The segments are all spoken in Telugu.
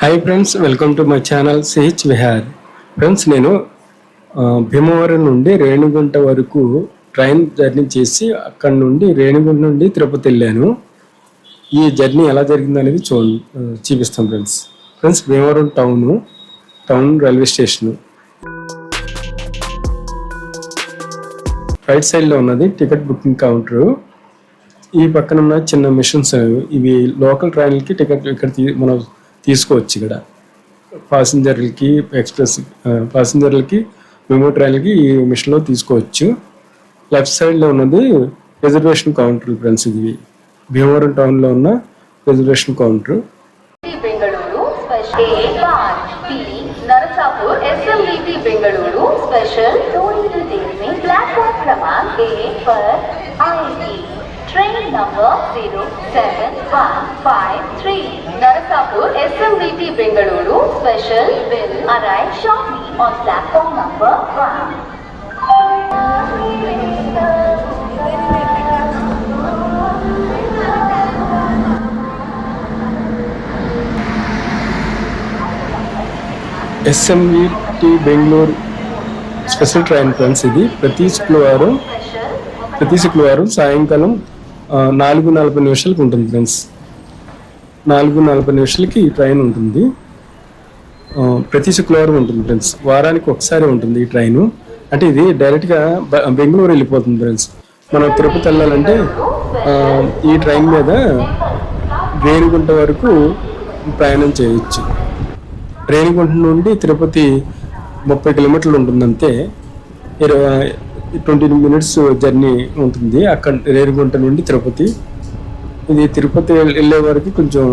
Hi friends welcome to my channel CH Vihar friends నేను భీమవరం నుండి రేణిగుంట వరకు ట్రైన్ జర్నీ చేసి అక్కడ నుండి రేణిగుంట నుండి తిరుపతి వెళ్ళాను. ఈ జర్నీ ఎలా జరిగింది అనేది చూ చూపిస్తాం friends friends Bhimavaram town town railway station right సైడ్లో ఉన్నది టికెట్ బుకింగ్ కౌంటర్ ఈ పక్కన ఉన్న చిన్న మిషన్స్ ఇవి లోకల్ ట్రైన్లకి టికెట్ ఇక్కడ తీ- మనం తీసుకోవచ్చు ఇక్కడ. ప్యాసింజర్లకి ఎక్స్ప్రెస్ ప్యాసింజర్లకి మెమో ట్రైన్లకి ఈ మిషన్లో తీసుకోవచ్చు. లెఫ్ట్ సైడ్లో ఉన్నది రిజర్వేషన్ కౌంటర్ ఫ్రెండ్స్ ఇది. భీమవరం టౌన్లో ఉన్న reservation counter train number zero seven one five three Narasapur SMVT Bengaluru special Bengaluru special train friends ఇది. ప్రతి శుక్రవారం ప్రతి శుక్రవారం సాయంకాలం నాలుగు నలభై నిమిషాలకు ఉంటుంది ఫ్రెండ్స్ నాలుగు నలభై నిమిషాలకి ఈ ట్రైన్ ఉంటుంది. ప్రతి శుక్రవారం ఉంటుంది ఫ్రెండ్స్. వారానికి ఒకసారి ఉంటుంది ఈ ట్రైన్. అంటే ఇది డైరెక్ట్గా బెంగళూరు వెళ్ళిపోతుంది ఫ్రెండ్స్. మనం తిరుపతి వెళ్ళాలంటే ఈ ట్రైన్ మీద రేణిగుంట వరకు ప్రయాణం చేయొచ్చు. రేణిగుంట నుండి తిరుపతి ముప్పై కిలోమీటర్లు ఉంటుంది అంతే ఇరవై ట్వంటీ మినిట్స్ జర్నీ ఉంటుంది. అక్కడ రేణిగుంట నుండి తిరుపతి. ఇది తిరుపతి వెళ్ళే వరకు కొంచెం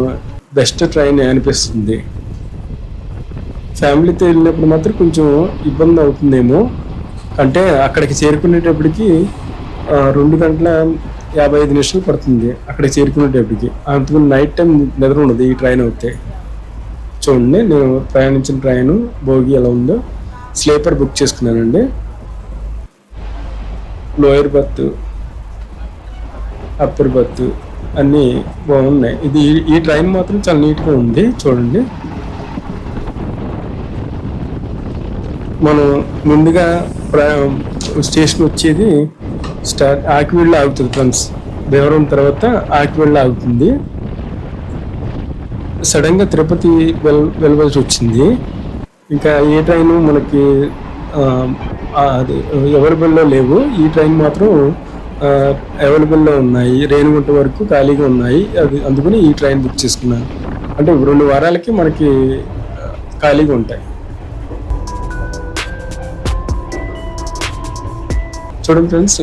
బెస్ట్ ట్రైన్ అనిపిస్తుంది. ఫ్యామిలీతో వెళ్ళినప్పుడు మాత్రం కొంచెం ఇబ్బంది అవుతుందేమో. అంటే అక్కడికి చేరుకునేటప్పటికి రెండు గంటల యాభై ఐదు నిమిషాలు పడుతుంది అక్కడికి చేరుకునేటప్పటికి. అందుకని నైట్ టైం నిద్ర ఉండదు ఈ ట్రైన్ అయితే చూడండి నేను ప్రయాణించిన ట్రైన్ భోగి ఎలా ఉందో. స్లీపర్ బుక్ చేసుకున్నానండి. లోయర్ బర్త్ అప్పర్ బర్త్ అన్నీ బాగున్నాయి. ఇది ఈ- ట్రైన్ మాత్రం చాలా నీట్గా ఉంది చూడండి. మనం ముందుగా ప్ర- స్టేషన్ వచ్చేది స్టార్ట్ ఆకివీడులో ఆగుతుంది ఫ్రెండ్స్. దేవరం తర్వాత ఆకివీడులో ఆగుతుంది. సడన్గా తిరుపతి వెల్ వెళ్ళవలసి వచ్చింది. ఇంకా ఏ ట్రైన్ మనకి ఎవరి లేవు ఈ ట్రైన్ మాత్రం అవైలబుల్లో ఉన్నాయి రేణిగుంట వరకు ఖాళీగా ఉన్నాయి. అది అందుకని ఈ ట్రైన్ బుక్ చేసుకున్నాను. అంటే రెండు వారాలకి మనకి ఖాళీగా ఉంటాయి. చూడండి ఫ్రెండ్స్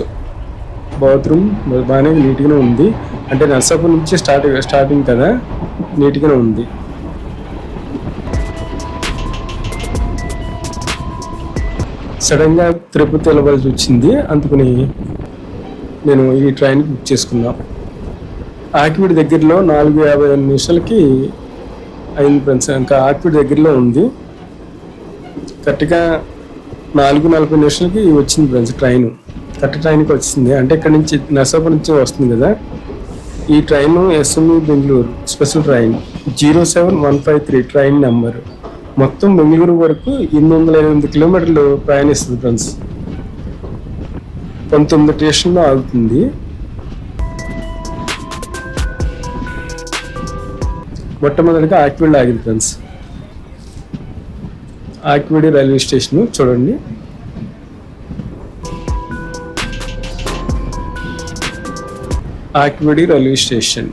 బాత్రూమ్ బాగానే నీట్గానే ఉంది. అంటే నర్సాపూర్ నుంచి స్టార్ట్ స్టార్టింగ్ కదా నీట్గానే ఉంది. సడన్గా తిరుపతి వెళ్ళవలసి వచ్చింది. అందుకని నేను ఈ ట్రైన్ బుక్ చేసుకున్నా. ఆకివీడి దగ్గరలో నాలుగు యాభై ఐదు నిమిషాలకి అయింది ఫ్రెండ్స్. ఇంకా ఆకివీడి దగ్గరలో ఉంది. కరెక్ట్గా నాలుగు నలభై నిమిషాలకి వచ్చింది ఫ్రెండ్స్ ట్రైన్ కరెక్ట్ ట్రైన్కి వచ్చింది. అంటే ఇక్కడ నుంచి నర్సాపూర్ నుంచి వస్తుంది కదా. ఈ train SME Bengaluru special train zero seven one five three train number మొత్తం బెంగళూరు వరకు ఎనిమిది వందల ఎనిమిది కిలోమీటర్లు ప్రయాణిస్తుంది ఫ్రెండ్స్. పంతొమ్మిది స్టేషన్లో ఆగుతుంది. మొట్టమొదటిగా ఆక్విడ్ ఆగింది ఫ్రెండ్స్. ఆక్విడి రైల్వే స్టేషన్ చూడండి. Akividu railway station.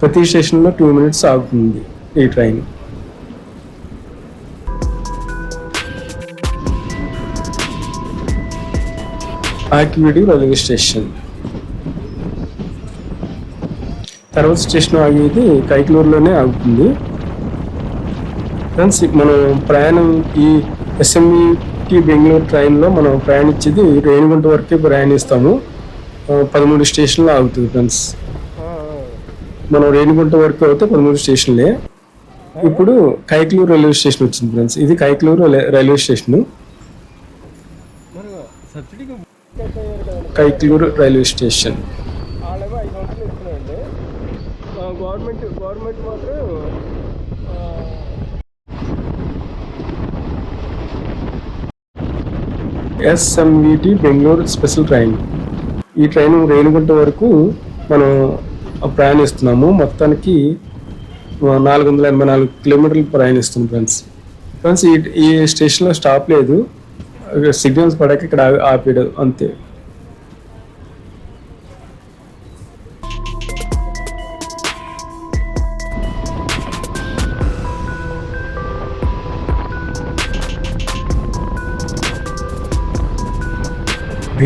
ప్రతి స్టేషన్లో టూ మినిట్స్ ఆగుతుంది ఈ ట్రైన్. Akividu railway station. తర్వాత స్టేషన్ ఆగేది కైకలూరులోనే ఆగుతుంది. ఫ్రెండ్స్ మనం ప్రయాణం ఈ ఎస్ఎంఈటి బెంగళూరు ట్రైన్లో మనం ప్రయాణించేది రేణిగుంట వరకే ప్రయాణిస్తాము. పదమూడు స్టేషన్లు ఆగుతుంది ఫ్రెండ్స్. మనం రేణిగుంట వరకు అయితే పదమూడు స్టేషన్లే. ఇప్పుడు కైకలూరు రైల్వే స్టేషన్ వచ్చింది ఫ్రెండ్స్. ఇది Kaikaluru railway- railway station Kaikaluru railway station. Government SMVT Bengaluru special train. ఈ ట్రైన్ రేణిగుంట వరకు మనం ప్రయాణిస్తున్నాము. మొత్తానికి నాలుగు వందల ఎనభై నాలుగు కిలోమీటర్లు ప్రయాణిస్తుంది ఫ్రెండ్స్. ఫ్రెండ్స్ ఈ ఈ స్టేషన్లో స్టాప్ లేదు. సిగ్నల్స్ పడక ఇక్కడ ఆపేడు అంతే.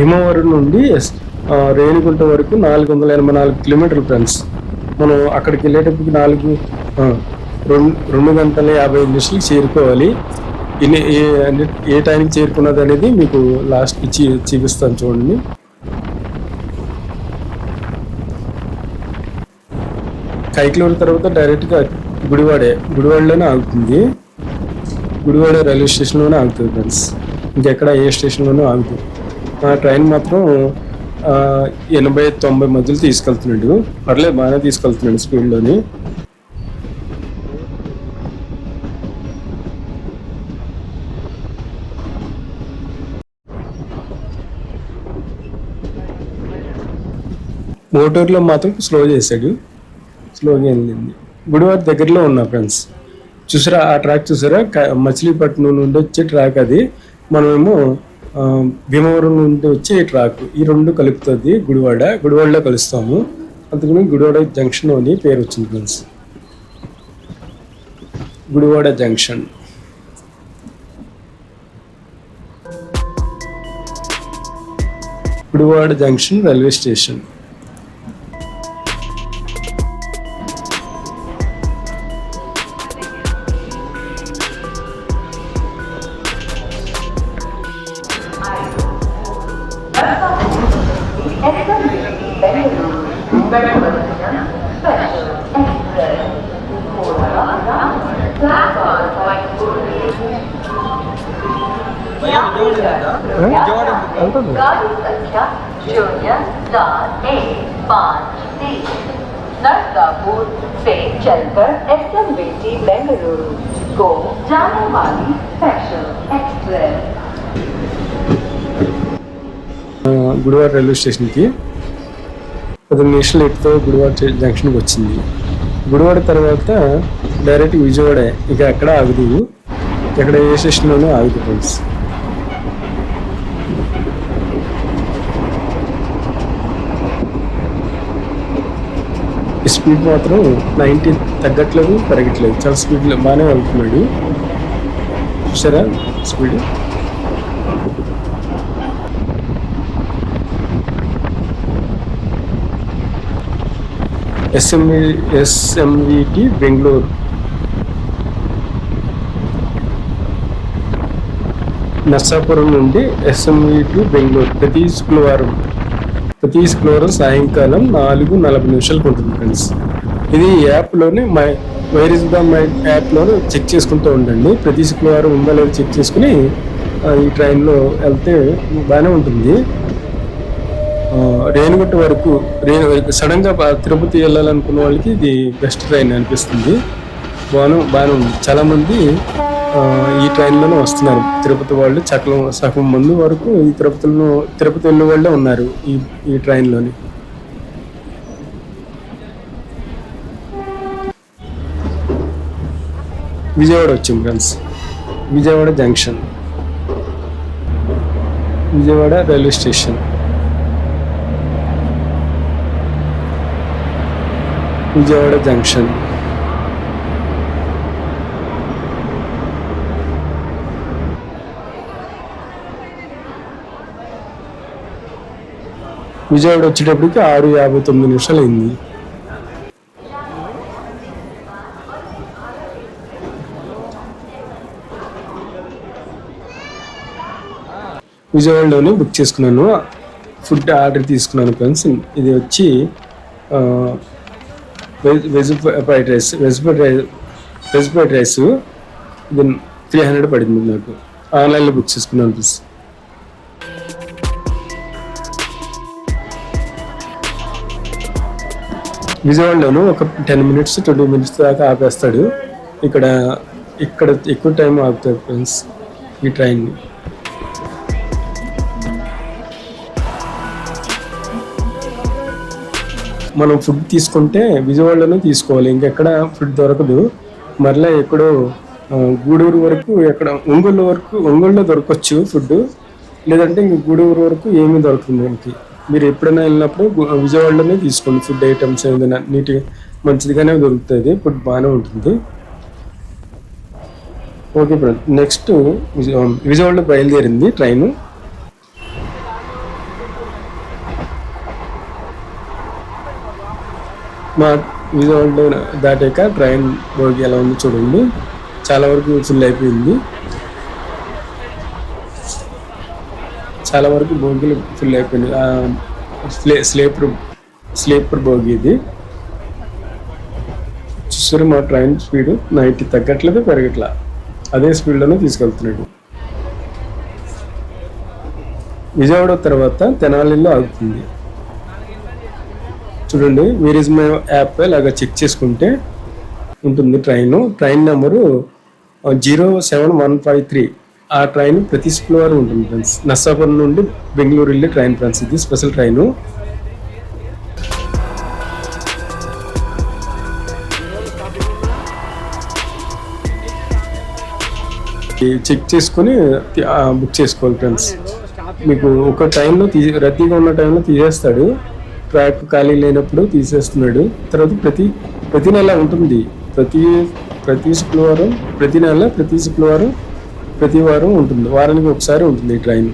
భీమవరం నుండి రేణిగుంట వరకు నాలుగు వందల ఎనభై నాలుగు కిలోమీటర్లు ఫ్రెండ్స్. మనం అక్కడికి వెళ్ళేటప్పటికి నాలుగు రెండు రెండు గంటల యాభై నిమిషాలు చేరుకోవాలి. ఇన్ని ఏ ఏ టైంకి చేరుకున్నది అనేది మీకు లాస్ట్ ఇచ్చి చూపిస్తాను చూడండి. కైకిలూరు తర్వాత డైరెక్ట్గా గుడివాడే గుడివాడలోనే ఆగుతుంది. గుడివాడ రైల్వే స్టేషన్లోనే ఆగుతుంది ఫ్రెండ్స్. ఇంకెక్కడ ఏ స్టేషన్లోనూ ఆగుతుంది. ఆ ట్రైన్ మాత్రం ఎనభై తొంభై మధ్యలో తీసుకెళ్తున్నాడు. పర్లేదు బాగానే తీసుకెళ్తున్నాడు స్పీడ్లోని. మోటార్లో మాత్రం స్లో చేశాడు. స్లోగా వెళ్ళింది. గుడివారి దగ్గరలో ఉన్నా ఫ్రెండ్స్. చూసారా ఆ ట్రాక్ చూసారా? మచిలీపట్నం నుండి వచ్చే ట్రాక్ అది. మనమేమో భీమవరం నుండి వచ్చే ట్రాక్ ఈ రెండు కలుపుతుంది గుడివాడ. గుడివాడలో కలుస్తాము. అందుకని గుడివాడ జంక్షన్ అని పేరు వచ్చింది friends. Gudivada junction Gudivada junction railway station. चलकर एस एम बेंगलुरु को जाने वाली स्पेशल एक्सप्रेस ఆ, గుడివాడ రైల్వే స్టేషన్కి పదిహేను నిమిషాలు ఎక్కితే గుడివాడ చే- జంక్షన్కి వచ్చింది గుడివాడ తర్వాత డైరెక్ట్ విజయవాడ ఇక ఎక్కడ ఆగదు ఎక్కడ ఏ స్టేషన్లోనూ ఆగదు ఫ్రెండ్స్ స్పీడ్ మాత్రం నైంటీ తగ్గట్లేదు పెరగట్లేదు చాలా స్పీడ్లో బాగానే వెళ్తున్నాడు. చూసారా speed? SMV SMVT Bengaluru. Narsapuram నుండి ఎస్ఎంవి టు బెంగళూరు. ప్రతి శుక్రవారం ప్రతి శుక్రవారం సాయంకాలం నాలుగు నలభై నిమిషాలకు ఉంటుంది ఫ్రెండ్స్ ఇది యాప్లోనే my where is the my యాప్లోనే check చేసుకుంటూ ఉండండి. ప్రతి శుక్రవారం ఉందా లేదా చెక్ చేసుకుని ఈ ట్రైన్లో వెళ్తే బాగానే ఉంటుంది. రేణుగుట్ట వరకు రే సడన్గా తిరుపతి వెళ్ళాలనుకున్న వాళ్ళకి ఇది బెస్ట్ ట్రైన్ అనిపిస్తుంది. బాగా బాగానే ఉంది. చాలామంది ఈ ట్రైన్లోనే వస్తున్నారు. తిరుపతి వాళ్ళు చక్రం సగం మంది వరకు ఈ తిరుపతిలో తిరుపతి వెళ్ళే వాళ్ళే ఉన్నారు ఈ ఈ ట్రైన్లోని. విజయవాడ వచ్చాం friends. Vijayawada junction. Vijayawada railway station. Vijayawada junction. Vijayawada వచ్చేటప్పటికి ఆరు యాభై తొమ్మిది నిమిషాలు అయింది విజయవాడలోనే బుక్ చేసుకున్నాను. ఫుడ్ ఆర్డర్ తీసుకున్నాను ఫ్రెండ్స్ ఇది వచ్చి veg veg fried rice veg fried rice veg fried rice ఇది త్రీ హండ్రెడ్ పడింది నాకు. ఆన్లైన్లో బుక్ చేసుకున్నాను ఫ్రెండ్స్ విజయవాడలోను ఒక టెన్ మినిట్స్ ట్వంటీ మినిట్స్ దాకా ఆపేస్తాడు. ఇక్కడ ఇక్కడ ఎక్కువ టైం ఆపుతాడు ఫ్రెండ్స్ ఈ ట్రైన్. మనం ఫుడ్ తీసుకుంటే విజయవాడలోనే తీసుకోవాలి. ఇంకెక్కడ ఫుడ్ దొరకదు. మరలా ఎక్కడో గూడూరు వరకు ఎక్కడ ఒంగోలు వరకు ఒంగోలులో దొరకవచ్చు ఫుడ్ లేదంటే ఇంక గూడూరు వరకు ఏమీ దొరకదు మనకి. మీరు ఎప్పుడైనా వెళ్ళినప్పుడు విజయవాడలోనే తీసుకోండి. ఫుడ్ ఐటమ్స్ ఏదైనా నీట్గా మంచిదిగానే దొరుకుతుంది ఫుడ్ బాగానే ఉంటుంది. ఓకే ఫ్రెండ్ నెక్స్ట్ విజయవాడలో బయలుదేరింది ట్రైన్. మా విజయవాడలో దాటాక ట్రైన్ బోగి ఎలా ఉందో చూడండి. చాలా వరకు ఫుల్ అయిపోయింది. చాలా వరకు బోగీలు ఫుల్ అయిపోయినాయి. స్లే స్లీపర్ స్లీపర్ బోగి ఇది. చూసారు మా ట్రైన్ స్పీడ్ నైట్ తగ్గట్లేదు పెరగట్లా. అదే స్పీడ్లోనే తీసుకెళ్తున్నాడు. విజయవాడ తర్వాత తెనాలిలో ఆగుతుంది. చూడండి వేర్ ఇస్ మై యాప్ ఇలాగా చెక్ చేసుకుంటే ఉంటుంది train. Train number zero seven one five three ఆ ట్రైన్ ప్రతి శుక్రవారం ఉంటుంది ఫ్రెండ్స్. నర్సాపురం నుండి బెంగళూరు వెళ్ళే ట్రైన్ ఫ్రెండ్స్. ఇది స్పెషల్ ట్రైను. చెక్ చేసుకొని బుక్ చేసుకోవాలి ఫ్రెండ్స్. మీకు ఒక టైంలో తీ రద్దీగా ఉన్న టైంలో తీసేస్తాడు. ట్రాక్ ఖాళీ లేనప్పుడు తీసేస్తున్నాడు. తర్వాత ప్రతి ప్రతి నెల ఉంటుంది. ప్రతి ప్రతి శుక్రవారం ప్రతి నెల ప్రతి శుక్రవారం ప్రతి వారం ఉంటుంది. వారానికి ఒకసారి ఉంటుంది ఈ ట్రైన్.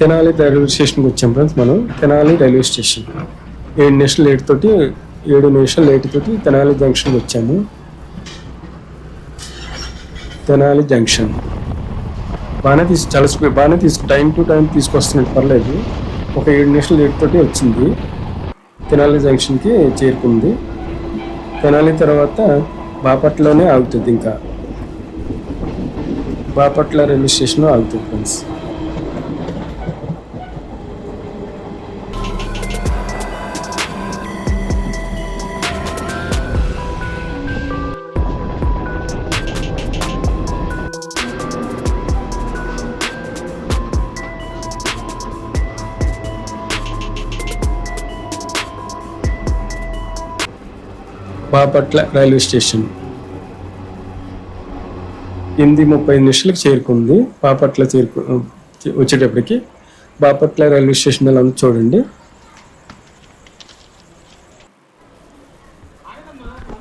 తెనాలి రైల్వే స్టేషన్కి వచ్చాం ఫ్రెండ్స్ మనం. Tenali railway station. ఏడు నిమిషాలు లేట్ తోటి ఏడు నిమిషాలు లేట్ తోటి తెనాలి జంక్షన్కి వచ్చాము. తెనాలి జంక్షన్. బాగానే తీసు చాలా బాగానే తీసుకు టైం టు టైం తీసుకొస్తున్నట్టు పర్లేదు. ఒక ఏడు నిమిషాలు లేట్ తోటి వచ్చింది. తెనాలి జంక్షన్కి చేరుకుంది. తెనాలి తర్వాత బాపట్లలోనే ఆగుతుంది ఇంకా. బాపట్ల రైల్వే స్టేషన్లో ఆగుతుంది ఫ్రెండ్స్. Bapatla railway station. ఎనిమిది ముప్పై నిమిషాలకు చేరుకుంది. బాపట్ల చేరుకు వచ్చేటప్పటికి బాపట్ల రైల్వే స్టేషన్ అలా చూడండి.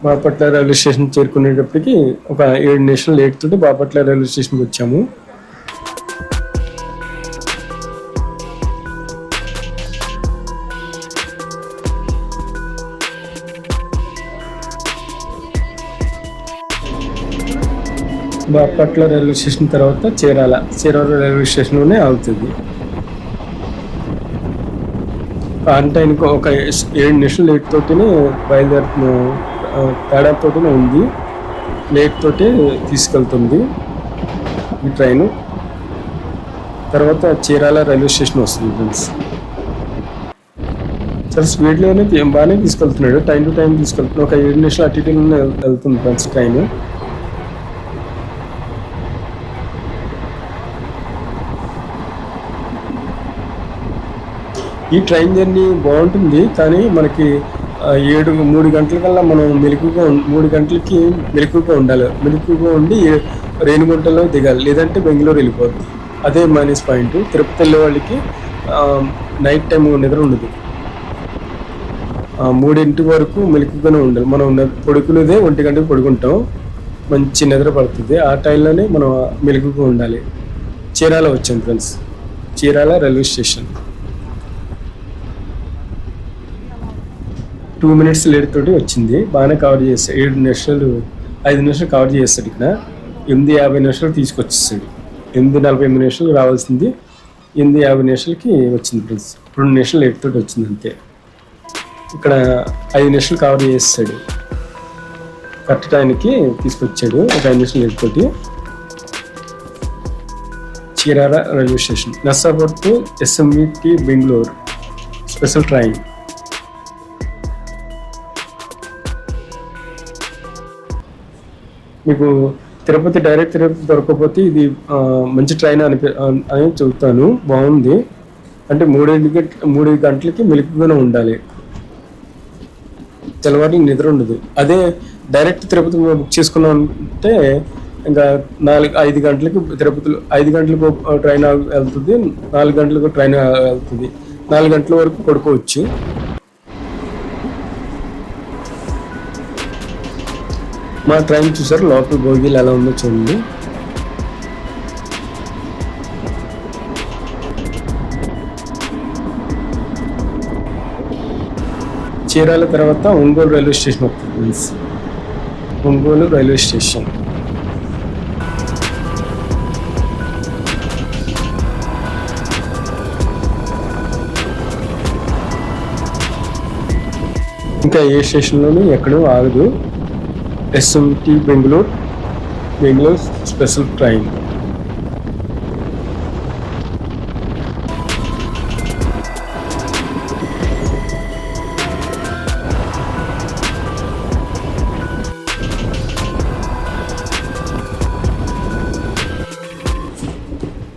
బాపట్ల రైల్వే స్టేషన్ చేరుకునేటప్పటికి ఒక ఏడు నిమిషాలు లేట్ తోటి బాపట్ల రైల్వే స్టేషన్కి వచ్చాము. బాపట్ల రైల్వే స్టేషన్ తర్వాత చీరాల చీరాల రైల్వే స్టేషన్లోనే ఆగుతుంది. అంటే టైంకి ఒక ఏడు నిమిషాలు లేట్ తోటినే బయలుదేరుతున్న ఆ, ఉంది. లేట్ తోటే తీసుకెళ్తుంది ఈ ట్రైను. తర్వాత చీరాల రైల్వే స్టేషన్ వస్తుంది ఫ్రెండ్స్. చాలా స్పీడ్లోనే బాగానే తీసుకెళ్తున్నాడు. టైం టు టైం తీసుకెళ్తున్నాడు. ఒక ఏడు నిమిషాలు అటు ఇటులోనే వెళ్తుంది ఫ్రెండ్స్ ట్రైన్. ఈ ట్రైన్ జర్నీ బాగుంటుంది కానీ మనకి ఏడు మూడు గంటల కల్లా మనం మెలకుగా ఉం- మూడు గంటలకి మెలకుగా ఉండాలి. మెలకుగా ఉండి రేణిగుంటలో దిగాలి లేదంటే బెంగళూరు వెళ్ళిపోద్ది అదే మైనస్ పాయింట్ తిరుపతి వెళ్ళే వాళ్ళకి నైట్ టైం నిద్ర ఉండదు. మూడింటి వరకు మెలకుగానే ఉండాలి. మనం పొడుకునేదే పడుకునేదే ఒంటి గంటకు పడుకుంటాం. మంచి నిద్ర పడుతుంది. ఆ టైంలోనే మనం మెలకుగా ఉండాలి. చీరాల వచ్చాం friends Chirala railway station. Two minutes late తోటి వచ్చింది. బాగానే కవర్ చేస్తాడు ఏడు నిమిషాలు ఐదు నిమిషాలు కవర్ చేస్తాడు ఇక్కడ. ఎనిమిది యాభై నిమిషాలు తీసుకొచ్చేస్తాడు ఎనిమిది నలభై ఎనిమిది నిమిషాలు రావాల్సింది. ఎనిమిది యాభై నిమిషాలకి వచ్చింది ఫ్రెండ్స్ రెండు నిమిషాలు లేట్ తోటి వచ్చింది అంతే. ఇక్కడ ఐదు నిమిషాలు కవర్ చేస్తాడు కరెక్ట్ టైంకి తీసుకొచ్చాడు. ఒక ఐదు నిమిషాలు లేట్ తోటి. Chirala railway station. Narsapur to SMVT Bengaluru. Special train. మీకు తిరుపతి డైరెక్ట్ తిరుపతి దొరకకపోతే ఇది మంచి ట్రైన్ అని అని చెబుతాను. బాగుంది. అంటే మూడింటికి మూడు గంటలకి మెలుపుగానే ఉండాలి. తెల్లవారి నిద్ర ఉండదు. అదే డైరెక్ట్ తిరుపతి బుక్ చేసుకున్నాం అంటే ఇంకా నాలుగు ఐదు గంటలకు తిరుపతిలో ఐదు గంటలకు ట్రైన్ వెళ్తుంది నాలుగు గంటలకు ట్రైన్ వెళ్తుంది. నాలుగు గంటల వరకు పడుకోవచ్చు. మా ట్రైన్ చూసారు లోపల భోగిలు ఎలా ఉందో చూడండి. చీరాల తర్వాత ఒంగోలు రైల్వే స్టేషన్ వస్తుంది ఒంగోలు రైల్వే స్టేషన్. ఇంకా ఏ స్టేషన్లోనూ ఎక్కడో ఆగదు. SMT Bengaluru Bengaluru special train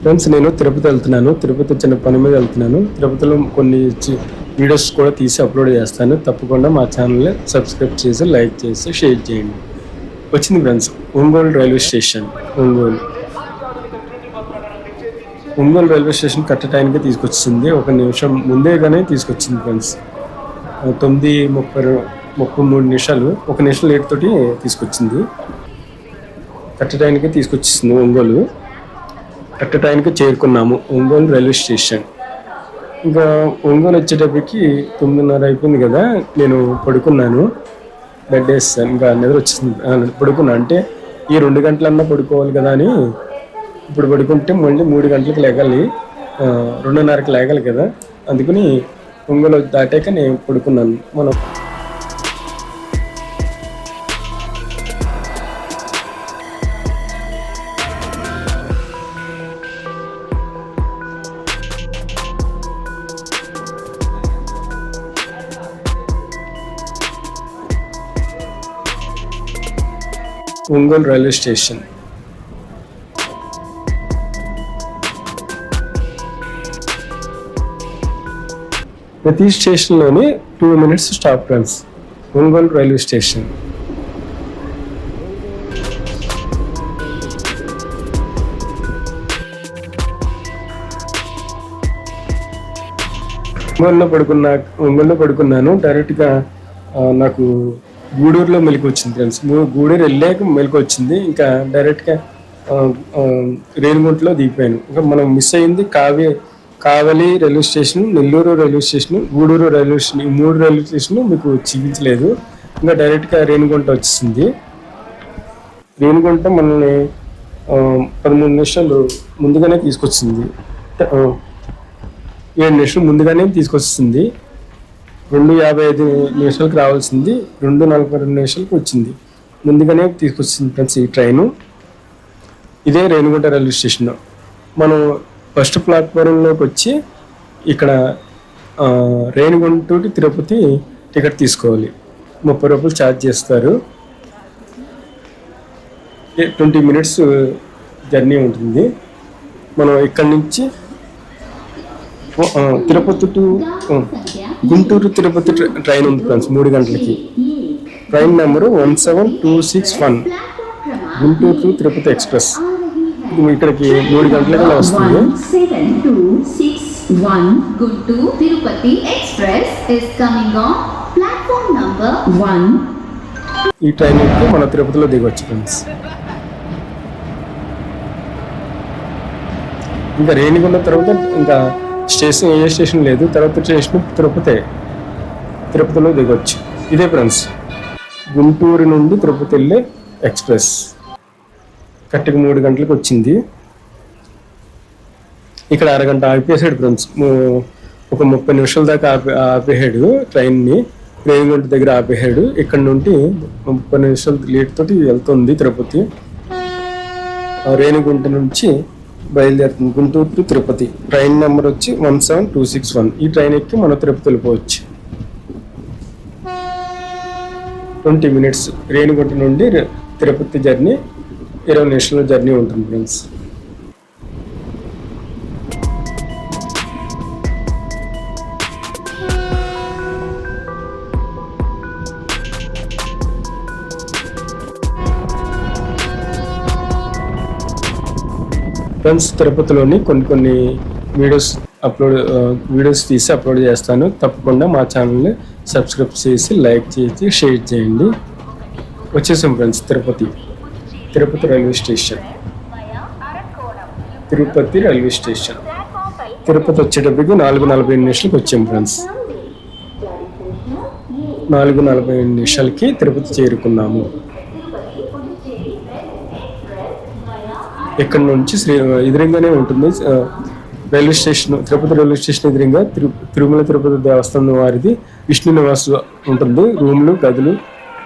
friends నేను తిరుపతి వెళ్తున్నాను. తిరుపతి చిన్న పని మీద వెళ్తున్నాను. తిరుపతిలో కొన్ని వీడియోస్ కూడా తీసి అప్లోడ్ చేస్తాను. తప్పకుండా మా ఛానల్ని సబ్స్క్రైబ్ చేసి లైక్ చేసి షేర్ చేయండి. వచ్చింది friends Ongole railway station Ongole. Ongole railway station correct టైంకి తీసుకొచ్చింది. ఒక నిమిషం ముందేగానే తీసుకొచ్చింది ఫ్రెండ్స్. తొమ్మిది ముప్పై ముప్పై మూడు నిమిషాలు ఒక నిమిషం లేట్ తోటి తీసుకొచ్చింది. కరెక్ట్ టైంకి తీసుకొచ్చింది ఒంగోలు. కరెక్ట్ టైంకి చేరుకున్నాము ఒంగోలు రైల్వే స్టేషన్. ఇంకా ఒంగోలు వచ్చేటప్పటికి తొమ్మిదిన్నర అయిపోయింది కదా నేను పడుకున్నాను. బెడ్ వేస్తాను. ఇంకా నిద్ర వచ్చింది పడుకున్నా. అంటే ఈ రెండు గంటలన్నా పడుకోవాలి కదా అని ఇప్పుడు పడుకుంటే మళ్ళీ మూడు గంటలకు లేగాలి. రెండున్నరకు లేగాలి కదా. అందుకని ఒంగోలు దాటాక నేను పడుకున్నాను. మనం ఒంగోలు రైల్వే స్టేషన్. ప్రతి స్టేషన్లోనే two minutes stop runs Ongole railway station. ఒంగోలులో పడుకున్నా ఒంగోలులో పడుకున్నాను. డైరెక్ట్గా నాకు గూడూరులో మెలకు వచ్చింది ఫ్రెండ్స్ గూడూరు వెళ్ళాక మెలకు వచ్చింది ఇంకా డైరెక్ట్గా ఆ, రేణిగుంటలో దిగిపోయాను. ఇంకా మనం మిస్ అయింది కావే Kavali railway station Nellore railway station Gudur railway station ఈ మూడు రైల్వే స్టేషన్ మీకు చూపించలేదు. ఇంకా డైరెక్ట్గా రేణిగుంట వచ్చింది రేణిగుంట మనల్ని పదమూడు నిమిషాలు ముందుగానే తీసుకొచ్చింది. ఏడు నిమిషాలు ముందుగానే తీసుకొస్తుంది రెండు యాభై ఐదు నిమిషాలకు రావాల్సింది రెండు నలభై రెండు నిమిషాలకు వచ్చింది. ముందుగానే తీసుకొచ్చింది ఫ్రెండ్స్ ఈ ట్రైను. ఇదే రేణిగుంట రైల్వే స్టేషన్. మనం ఫస్ట్ ప్లాట్ఫారంలోకి వచ్చి ఇక్కడ ఆ, రేణిగుంట తిరుపతి టికెట్ తీసుకోవాలి. ముప్పై రూపాయలు ఛార్జ్ చేస్తారు. ట్వంటీ మినిట్స్ జర్నీ ఉంటుంది. మనం ఇక్కడి నుంచి తిరుపతి టు గుంటూరు తిరుపతి ట్ర- ట్రైన్ ఉంది ఫ్రెండ్స్ మూడు గంటలకి. Train number one seven two six one Guntur to Tirupati express. ఇక్కడికి మూడు గంటలకల్లా వస్తుంది. One. ఈ ట్రైన్ ఎక్కి మన తిరుపతిలో దిగొచ్చు ఫ్రెండ్స్. ఇంకా రేణిగుండ తర్వాత ఇంకా స్టేషన్ ఏ స్టేషన్ లేదు. తర్వాత స్టేషన్ తిరుపతి తిరుపతిలో దిగొచ్చు. ఇదే ఫ్రెండ్స్. గుంటూరు నుండి తిరుపతి వెళ్ళే ఎక్స్ప్రెస్. కరెక్ట్గా మూడు గంటలకు వచ్చింది. ఇక్కడ అరగంట ఆపేసాడు ఫ్రెండ్స్. ఒక ముప్పై నిమిషాల దాకా ఆపే ఆపేసాడు ట్రైన్ని. రేణిగుంట దగ్గర ఆపేసాడు ఇక్కడ నుండి ముప్పై నిమిషాలు లేట్ తోటి వెళ్తుంది తిరుపతి. రేణిగుంట నుంచి బయలుదేరుతుంది. Guntur to Tirupati. Train number వచ్చి one seven two six one. ఈ ట్రైన్ ఎక్కి మనం తిరుపతి వెళ్ళిపోవచ్చు. ట్వంటీ మినిట్స్ రేణిగుంట నుండి తిరుపతి జర్నీ ఇరవై నిమిషాల జర్నీ ఉంటుంది ఫ్రెండ్స్. ఫ్రెండ్స్ తిరుపతిలోని కొన్ని కొన్ని వీడియోస్ అప్లోడ్ వీడియోస్ తీసి అప్లోడ్ చేస్తాను. తప్పకుండా మా ఛానల్ని సబ్స్క్రైబ్ చేసి లైక్ చేసి షేర్ చేయండి. వచ్చేసాం friends Tirupati. Tirupati railway station. Tirupati railway station. Tirupati వచ్చేటప్పటికి నాలుగు నలభై ఎనిమిది నిమిషాలకు వచ్చాం ఫ్రెండ్స్. నాలుగు నలభై ఎనిమిది నిమిషాలకి తిరుపతి చేరుకున్నాము. ఇక్కడ నుంచి శ్రీ ఎదురుగానే ఉంటుంది railway station Tirupati railway station ఎదురుగా తిరు తిరుమల తిరుపతి దేవస్థానం వారిది విష్ణు నివాస్ ఉంటుంది. రూమ్లు గదులు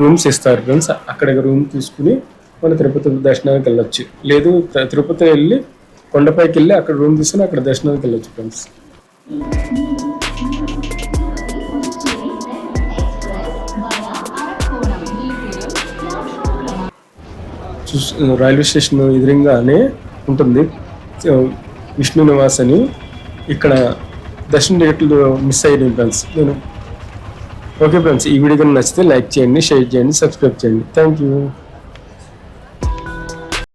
రూమ్స్ ఇస్తారు ఫ్రెండ్స్. అక్కడ రూమ్ తీసుకుని మన తిరుపతి దర్శనానికి వెళ్ళొచ్చు. లేదు తిరుపతి వెళ్ళి కొండపైకి వెళ్ళి అక్కడ రూమ్ తీసుకుని అక్కడ దర్శనానికి వెళ్ళొచ్చు ఫ్రెండ్స్. రైల్వే స్టేషన్ ఎదురుగానే ఉంటుంది విష్ణు నివాస్ అని. ఇక్కడ దర్శన టికెట్లు మిస్ అయ్యింది ఫ్రెండ్స్. నేను ఓకే ఫ్రెండ్స్ ఈ వీడియో కనుక నచ్చితే లైక్ చేయండి షేర్ చేయండి సబ్స్క్రైబ్ చేయండి. Thank you.